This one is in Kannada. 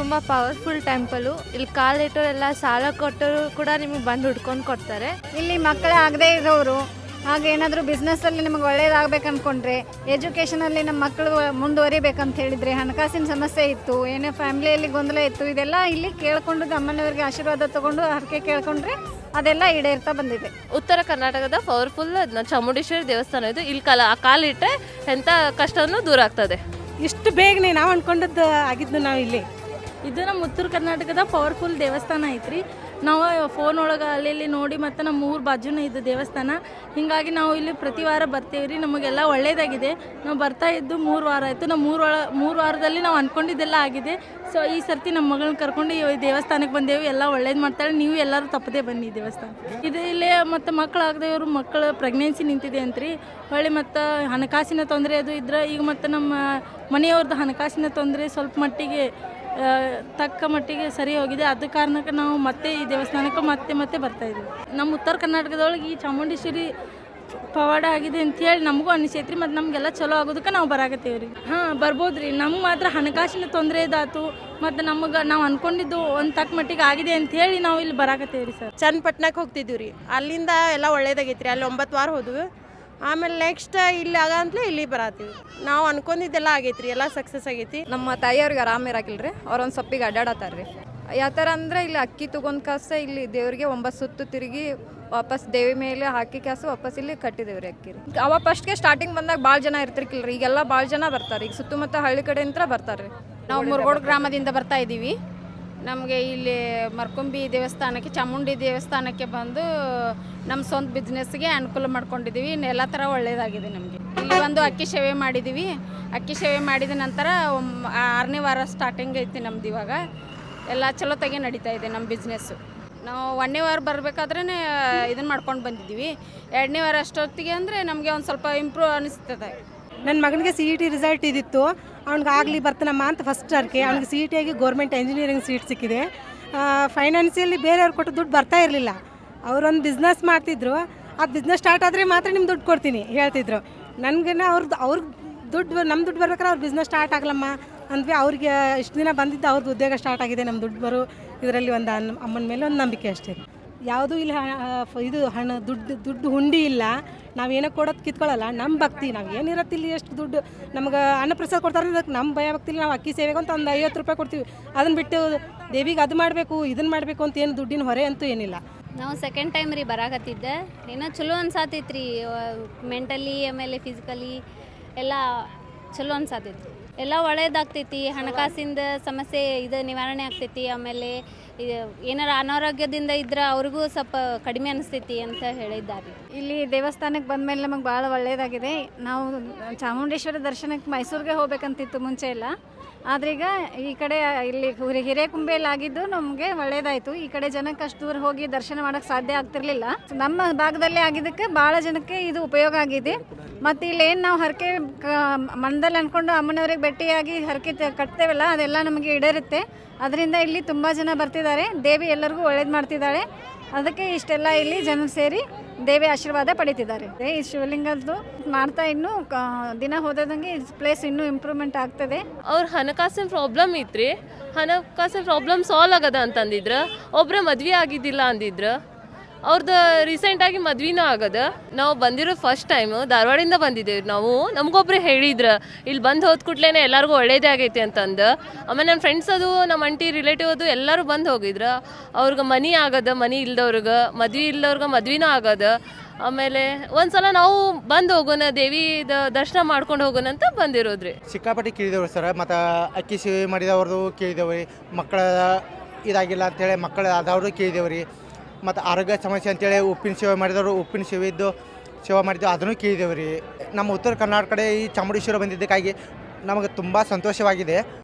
ತುಂಬ ಪವರ್ಫುಲ್ ಟೆಂಪಲು ಇಲ್ಲಿ ಕಾಲಿಟ್ಟೋರೆಲ್ಲ ಸಾಲ ಕೊಟ್ಟರು ಕೂಡ ನಿಮಗೆ ಬಂದು ಹುಡ್ಕೊಂಡು ಕೊಡ್ತಾರೆ. ಇಲ್ಲಿ ಮಕ್ಕಳೇ ಆಗದೇ ಇರೋರು ಹಾಗೆ ಏನಾದರೂ ಬಿಸ್ನೆಸ್ಸಲ್ಲಿ ನಿಮಗೆ ಒಳ್ಳೇದಾಗಬೇಕು ಅಂದ್ಕೊಂಡ್ರೆ ಎಜುಕೇಷನಲ್ಲಿ ನಮ್ಮ ಮಕ್ಕಳು ಮುಂದುವರಿಬೇಕಂತ ಹೇಳಿದರೆ ಹಣಕಾಸಿನ ಸಮಸ್ಯೆ ಇತ್ತು ಏನೇ ಫ್ಯಾಮಿಲಿಯಲ್ಲಿ ಗೊಂದಲ ಇತ್ತು ಇದೆಲ್ಲ ಇಲ್ಲಿ ಕೇಳ್ಕೊಂಡು ಅಮ್ಮನವರಿಗೆ ಆಶೀರ್ವಾದ ತಗೊಂಡು ಹರಕೆ ಕೇಳ್ಕೊಂಡ್ರೆ ಅದೆಲ್ಲ ಈಡೇರ್ತಾ ಬಂದಿದೆ. ಉತ್ತರ ಕರ್ನಾಟಕದ ಪವರ್ಫುಲ್ ಚಾಮುಂಡೇಶ್ವರಿ ದೇವಸ್ಥಾನ ಇದು. ಇಲ್ಲಿ ಕಾಲ ಕಾಲಿಟ್ಟರೆ ಎಂಥ ಕಷ್ಟನೂ ದೂರ ಆಗ್ತದೆ. ಇಷ್ಟು ಬೇಗನೆ ನಾವು ಅನ್ಕೊಂಡದ್ದು ಆಗಿದ್ದು ನಾವು ಇಲ್ಲಿ ಇದು ನಮ್ಮ ಉತ್ತರ ಕರ್ನಾಟಕದ ಪವರ್ಫುಲ್ ದೇವಸ್ಥಾನ ಐತ್ರಿ. ನಾವು ಫೋನ್ ಒಳಗೆ ಅಲ್ಲಿ ನೋಡಿ ಮತ್ತು ನಮ್ಮ ಊರ ಬಾಜುನೇ ಇದು ದೇವಸ್ಥಾನ. ಹೀಗಾಗಿ ನಾವು ಇಲ್ಲಿ ಪ್ರತಿ ವಾರ ಬರ್ತೀವಿ ರೀ. ನಮಗೆಲ್ಲ ಒಳ್ಳೆಯದಾಗಿದೆ ನಾವು ಬರ್ತಾ ಇದ್ದು ಮೂರು ವಾರ ಆಯಿತು. ನಮ್ಮ ಮೂರು ವಾರ ಮೂರು ವಾರದಲ್ಲಿ ನಾವು ಅಂದ್ಕೊಂಡಿದ್ದೆಲ್ಲ ಆಗಿದೆ. ಸೊ ಈ ಸರ್ತಿ ನಮ್ಮ ಮಗಳನ್ನ ಕರ್ಕೊಂಡು ಈ ದೇವಸ್ಥಾನಕ್ಕೆ ಬಂದೇವು. ಎಲ್ಲ ಒಳ್ಳೇದು ಮಾಡ್ತಾಳೆ. ನೀವು ಎಲ್ಲರೂ ತಪ್ಪದೇ ಬನ್ನಿ ದೇವಸ್ಥಾನ. ಇದು ಇಲ್ಲೇ ಮತ್ತು ಮಕ್ಕಳಾಗದೆಯವರು ಮಕ್ಕಳು ಪ್ರೆಗ್ನೆನ್ಸಿ ನಿಂತಿದೆ ಅಂತ್ರಿ. ಹೊಳ್ಳಿ ಮತ್ತು ಹಣಕಾಸಿನ ತೊಂದರೆ ಅದು ಇದ್ರೆ. ಈಗ ಮತ್ತು ನಮ್ಮ ಮನೆಯವ್ರದ್ದು ಹಣಕಾಸಿನ ತೊಂದರೆ ಸ್ವಲ್ಪ ಮಟ್ಟಿಗೆ ತಕ್ಕ ಮಟ್ಟಿಗೆ ಸರಿ ಹೋಗಿದೆ. ಅದ ಕಾರಣಕ್ಕೆ ನಾವು ಮತ್ತೆ ಈ ದೇವಸ್ಥಾನಕ್ಕೆ ಮತ್ತೆ ಮತ್ತೆ ಬರ್ತಾ ಇದ್ದೀವಿ. ನಮ್ಮ ಉತ್ತರ ಕರ್ನಾಟಕದೊಳಗೆ ಈ ಚಾಮುಂಡೇಶ್ವರಿ ಪವಾಡ ಆಗಿದೆ ಅಂತೇಳಿ ನಮಗೂ ಅನಿಸೈತ್ರಿ, ಮತ್ತು ನಮಗೆಲ್ಲ ಚಲೋ ಆಗೋದಕ್ಕೆ ನಾವು ಬರಾಕತ್ತೀವಿ ರೀ ಹಾಂ ಬರ್ಬೋದು ರೀ ನಮ್ಗೆ ಮಾತ್ರ ಹಣಕಾಸಿನ ತೊಂದರೆ ಇದಾತು, ಮತ್ತು ನಮಗೆ ನಾವು ಅಂದ್ಕೊಂಡಿದ್ದು ಒಂದು ತಕ್ಕ ಮಟ್ಟಿಗೆ ಆಗಿದೆ ಅಂತೇಳಿ ನಾವು ಇಲ್ಲಿ ಬರಾಕತ್ತೀವಿ ರೀ ಸರ್. ಚನ್ನಪಟ್ಟಣಕ್ಕೆ ಹೋಗ್ತಿದ್ದೀವಿ ರೀ ಅಲ್ಲಿಂದ ಎಲ್ಲ ಒಳ್ಳೇದಾಗೈತ್ರಿ. ಅಲ್ಲಿ ಒಂಬತ್ತು ವಾರ ಹೋದ್ವಿ. ಆಮೇಲೆ ನೆಕ್ಸ್ಟ್ ಇಲ್ಲಿ ಆಗಂತಲೇ ಇಲ್ಲಿ ಬರತ್ತೀವಿ ನಾವು ಅನ್ಕೊಂಡಿದ್ದೆಲ್ಲ ಆಗೈತೆ ರೀ ಎಲ್ಲ ಸಕ್ಸಸ್ ಆಗೈತಿ. ನಮ್ಮ ತಾಯಿಯವ್ರಿಗೆ ಆರಾಮ ಅವ್ರ ಒಂದು ಸೊಪ್ಪಿಗೆ ಅಡ್ಡಾಡತ್ತಾರ್ರಿ. ಯಾವ ಥರ ಅಂದ್ರೆ ಇಲ್ಲಿ ಅಕ್ಕಿ ತಗೊಂಡು ಕಾಸ ಇಲ್ಲಿ ದೇವ್ರಿಗೆ ಒಂಬತ್ತು ಸುತ್ತು ತಿರುಗಿ ವಾಪಸ್ ದೇವಿ ಮೇಲೆ ಹಾಕಿ ಕಾಸು ವಾಪಸ್ ಇಲ್ಲಿ ಕಟ್ಟಿದೇವ್ರಿ ಅಕ್ಕಿ. ರೀ ಅವ ಫಸ್ಟ್ಗೆ ಸ್ಟಾರ್ಟಿಂಗ್ ಬಂದಾಗ ಭಾಳ ಜನ ಇರ್ತಿರ್ಕಿಲ್ರಿ, ಈಗೆಲ್ಲ ಭಾಳ ಜನ ಬರ್ತಾರೆ. ಈಗ ಸುತ್ತಮುತ್ತ ಹಳ್ಳಿ ಕಡೆಯಿಂದ ಬರ್ತಾರೆ ನಾವು ಮುರುಗೋಡು ಗ್ರಾಮದಿಂದ ಬರ್ತಾ ಇದ್ದೀವಿ ನಮಗೆ ಇಲ್ಲಿ ಮರ್ಕೊಂಬಿ ದೇವಸ್ಥಾನಕ್ಕೆ, ಚಾಮುಂಡಿ ದೇವಸ್ಥಾನಕ್ಕೆ ಬಂದು ನಮ್ಮ ಸ್ವಂತ ಬಿಸ್ನೆಸ್ಗೆ ಅನುಕೂಲ ಮಾಡ್ಕೊಂಡಿದ್ದೀವಿ ಎಲ್ಲ ಥರ ಒಳ್ಳೆಯದಾಗಿದೆ ನಮಗೆ. ಇಲ್ಲಿ ಬಂದು ಅಕ್ಕಿ ಸೇವೆ ಮಾಡಿದ್ದೀವಿ ಅಕ್ಕಿ ಸೇವೆ ಮಾಡಿದ ನಂತರ ಆರನೇ ವಾರ ಸ್ಟಾರ್ಟಿಂಗ್ ಐತಿ ನಮ್ದು ಇವಾಗ. ಎಲ್ಲ ಚಲೋ ತೆಗೆ ನಡೀತಾ ಇದೆ ನಮ್ಮ ಬಿಸ್ನೆಸ್ಸು ನಾವು ಒಂದನೇ ವಾರ ಬರಬೇಕಾದ್ರೇ ಇದನ್ನು ಮಾಡ್ಕೊಂಡು ಬಂದಿದ್ದೀವಿ ಎರಡನೇ ವಾರ ಅಷ್ಟೊತ್ತಿಗೆ ಅಂದರೆ ನಮಗೆ ಒಂದು ಸ್ವಲ್ಪ ಇಂಪ್ರೂವ್ ಅನಿಸ್ತದೆ. ನನ್ನ ಮಗನಿಗೆ ಸಿ ಇ ಟಿ ರಿಸಲ್ಟ್ ಇದಿತ್ತು. ಅವ್ನಿಗೆ ಆಗಲಿ ಬರ್ತಾನಮ್ಮ ಅಂತ ಫಸ್ಟ್ ಅರ್ಕೆ. ಅವ್ನಿಗೆ ಸಿ ಇ ಟಿ ಆಗಿ ಗೌರ್ಮೆಂಟ್ ಇಂಜಿನಿಯರಿಂಗ್ ಸೀಟ್ ಸಿಕ್ಕಿದೆ. ಫೈನಾನ್ಸಿಯಲ್ಲಿ ಬೇರೆಯವ್ರು ಕೊಟ್ಟು ದುಡ್ಡು ಬರ್ತಾ ಇರಲಿಲ್ಲ. ಅವರೊಂದು ಬಿಸ್ನೆಸ್ ಮಾಡ್ತಿದ್ರು. ಆ ಬಿಸ್ನೆಸ್ ಸ್ಟಾರ್ಟ್ ಆದರೆ ಮಾತ್ರ ನಿಮ್ಗೆ ದುಡ್ಡು ಕೊಡ್ತೀನಿ ಹೇಳ್ತಿದ್ರು. ನನಗೆ ಅವ್ರದ್ದು ಅವ್ರ ದುಡ್ಡು ನಮ್ಮ ದುಡ್ಡು ಬರ್ಬೇಕಾದ್ರೆ ಅವ್ರ ಬಿಸ್ನೆಸ್ ಸ್ಟಾರ್ಟ್ ಆಗಲಮ್ಮ ಅಂದ್ವಿ. ಅವ್ರಿಗೆ ಇಷ್ಟು ದಿನ ಬಂದಿದ್ದು ಅವ್ರದ್ದು ಉದ್ಯೋಗ ಸ್ಟಾರ್ಟ್ ಆಗಿದೆ ನಮ್ಮ ದುಡ್ಡು ಬರು. ಇದರಲ್ಲಿ ಒಂದು ಅಮ್ಮನ ಮೇಲೆ ಒಂದು ನಂಬಿಕೆ ಅಷ್ಟೇ. ಯಾವುದೂ ಇಲ್ಲಿ ಇದು ಹಣ, ದುಡ್ಡು ದುಡ್ಡು ಹುಂಡಿ ಇಲ್ಲ. ನಾವು ಏನೋ ಕೊಡೋದು ಕಿತ್ಕೊಳ್ಳಲ್ಲ ನಮ್ಮ ಭಕ್ತಿ. ನಾವು ಏನಿರತ್ತೆ ಇಲ್ಲಿ ಎಷ್ಟು ದುಡ್ಡು. ನಮ್ಗೆ ಅನ್ನಪ್ರಸಾದ ಕೊಡ್ತಾರೆ ಅದಕ್ಕೆ ನಮ್ಮ ಭಯ ಭಕ್ತಿಲಿ ನಾವು ಅಕ್ಕಿ ಸೇವೆಗೆ ಅಂತ ಒಂದು ಐವತ್ತು ರೂಪಾಯಿ ಕೊಡ್ತೀವಿ. ಅದನ್ನು ಬಿಟ್ಟು ದೇವಿಗೆ ಅದು ಮಾಡಬೇಕು ಇದನ್ನು ಮಾಡಬೇಕು ಅಂತ ಏನು ದುಡ್ಡಿನ ಹೊರೆ ಅಂತೂ ಏನಿಲ್ಲ. ನಾವು ಸೆಕೆಂಡ್ ಟೈಮ್ ರೀ ಬರಾಕತ್ತಿದ್ದೆ. ಏನೋ ಚಲೋ ಅನ್ಸಾತೈತಿ ರೀ ಮೆಂಟಲಿ ಆಮೇಲೆ ಫಿಸಿಕಲಿ ಎಲ್ಲ ಚಲೋ ಅನ್ಸಾತೈತಿ ಎಲ್ಲ ಒಳ್ಳೇದಾಗ್ತೈತಿ, ಹಣಕಾಸಿಂದ ಸಮಸ್ಯೆ, ಇದು ನಿವಾರಣೆ ಆಗ್ತೈತಿ, ಆಮೇಲೆ ಏನಾರ ಅನಾರೋಗ್ಯದಿಂದ ಇದ್ರೆ ಅವ್ರಿಗೂ ಸ್ವಲ್ಪ ಕಡಿಮೆ ಅನಿಸ್ತೈತಿ ಅಂತ ಹೇಳಿದ್ದಾರೆ. ಇಲ್ಲಿ ದೇವಸ್ಥಾನಕ್ಕೆ ಬಂದಮೇಲೆ ನಮಗೆ ಭಾಳ ಒಳ್ಳೆಯದಾಗಿದೆ ನಾವು ಚಾಮುಂಡೇಶ್ವರಿ ದರ್ಶನಕ್ಕೆ ಮೈಸೂರಿಗೆ ಹೋಗ್ಬೇಕಂತಿತ್ತು ಮುಂಚೆ ಎಲ್ಲ. ಆದ್ರೀಗ ಈ ಕಡೆ ಇಲ್ಲಿ ಹುರಿ- ಹಿರೇಕುಂಬೆಯಲ್ಲಿ ಆಗಿದ್ದು ನಮಗೆ ಒಳ್ಳೇದಾಯಿತು. ಈ ಕಡೆ ಜನಕ್ಕೆ ಅಷ್ಟು ದೂರ ಹೋಗಿ ದರ್ಶನ ಮಾಡೋಕ್ಕೆ ಸಾಧ್ಯ ಆಗ್ತಿರ್ಲಿಲ್ಲ. ನಮ್ಮ ಭಾಗದಲ್ಲೇ ಆಗಿದ್ದಕ್ಕೆ ಭಾಳ ಜನಕ್ಕೆ ಇದು ಉಪಯೋಗ ಆಗಿದೆ. ಮತ್ತು ಏನು ನಾವು ಹರಕೆ ಮನದಲ್ಲಿ ಅಂದ್ಕೊಂಡು ಅಮ್ಮನವ್ರಿಗೆ ಭೇಟಿಯಾಗಿ ಹರಕೆ ಕಟ್ತೇವಲ್ಲ, ಅದೆಲ್ಲ ನಮಗೆ ಈಡೇರುತ್ತೆ. ಅದರಿಂದ ಇಲ್ಲಿ ತುಂಬ ಜನ ಬರ್ತಿದ್ದಾರೆ. ದೇವಿ ಎಲ್ಲರಿಗೂ ಒಳ್ಳೇದು ಮಾಡ್ತಿದ್ದಾಳೆ. ಅದಕ್ಕೆ ಇಷ್ಟೆಲ್ಲ ಇಲ್ಲಿ ಜನ ಸೇರಿ ದೇವಿ ಆಶೀರ್ವಾದ ಪಡಿತಿದ್ದಾರೆ. ಈ ಶಿವಲಿಂಗದ್ದು ಮಾಡ್ತಾ ಇನ್ನೂ ದಿನ ಹೋದಂಗೆ ಪ್ಲೇಸ್ ಇನ್ನೂ ಇಂಪ್ರೂವ್ಮೆಂಟ್ ಆಗ್ತದೆ. ಅವ್ರ ಹಣಕಾಸಿನ ಪ್ರಾಬ್ಲಮ್ ಇತ್ರಿ. ಹಣಕಾಸಿನ ಪ್ರಾಬ್ಲಮ್ ಸಾಲ್ವ್ ಆಗದ ಅಂತಂದಿದ್ರು, ಒಬ್ರ ಮದ್ವೆ ಆಗಿದ್ದಿಲ್ಲ ಅಂದಿದ್ರು ಅವ್ರದ್ದು ರೀಸೆಂಟಾಗಿ ಮದ್ವಿನೂ ಆಗದ. ನಾವು ಬಂದಿರೋ ಫಸ್ಟ್ ಟೈಮ್ ಧಾರವಾಡಿಂದ ಬಂದಿದ್ದೇವೆ ನಾವು. ನಮಗೊಬ್ರು ಹೇಳಿದ್ರು ಇಲ್ಲಿ ಬಂದು ಹೋದ ಕೂಡ್ಲೇನೆ ಎಲ್ಲರಿಗೂ ಒಳ್ಳೇದೇ ಆಗೈತೆ ಅಂತಂದು. ಆಮೇಲೆ ನನ್ನ ಫ್ರೆಂಡ್ಸ್ ಅದು ನಮ್ಮ ಅಂಟಿ ರಿಲೇಟಿವ್ ಅದು ಎಲ್ಲರೂ ಬಂದು ಹೋಗಿದ್ರು. ಅವ್ರಿಗೆ ಮನಿ ಆಗದ, ಮನಿ ಇಲ್ದವ್ರಿಗೆ. ಮದ್ವೆ ಇಲ್ದವ್ರಿಗೆ ಮದ್ವಿನೂ ಆಗದ. ಆಮೇಲೆ ಒಂದ್ಸಲ ನಾವು ಬಂದು ಹೋಗೋಣ ದೇವಿ ದರ್ಶನ ಮಾಡ್ಕೊಂಡು ಹೋಗೋಣ ಅಂತ ಬಂದಿರೋದ್ರಿ. ಸಿಕ್ಕಾಪಟ್ಟಿ ಕೇಳಿದೆವು ಸರ್. ಮತ್ತು ಅಕ್ಕಿ ಸೇವೆ ಮಾಡಿದವ್ರದ್ದು ಕೇಳಿದೆವು ರೀ ಮಕ್ಕಳ ಇದಾಗಿಲ್ಲ ಅಂತೇಳಿ ಮಕ್ಕಳ ಅದಾವ್ರು ಕೇಳಿದೆವು ರೀ ಮತ್ತು ಆರೋಗ್ಯ ಸಮಸ್ಯೆ ಅಂತೇಳಿ ಉಪ್ಪಿನ ಸೇವೆ ಮಾಡಿದವರು ಉಪ್ಪಿನ ಸೇವೆದ್ದು ಸೇವೆ ಮಾಡಿದ್ದು ಅದನ್ನು ಕೇಳಿದೆವು ರೀ. ನಮ್ಮ ಉತ್ತರ ಕರ್ನಾಟಕ ಕಡೆ ಈ ಚಾಮುಂಡೇಶ್ವರಿ ಬಂದಿದ್ದಕ್ಕಾಗಿ ನಮಗೆ ತುಂಬ ಸಂತೋಷವಾಗಿದೆ.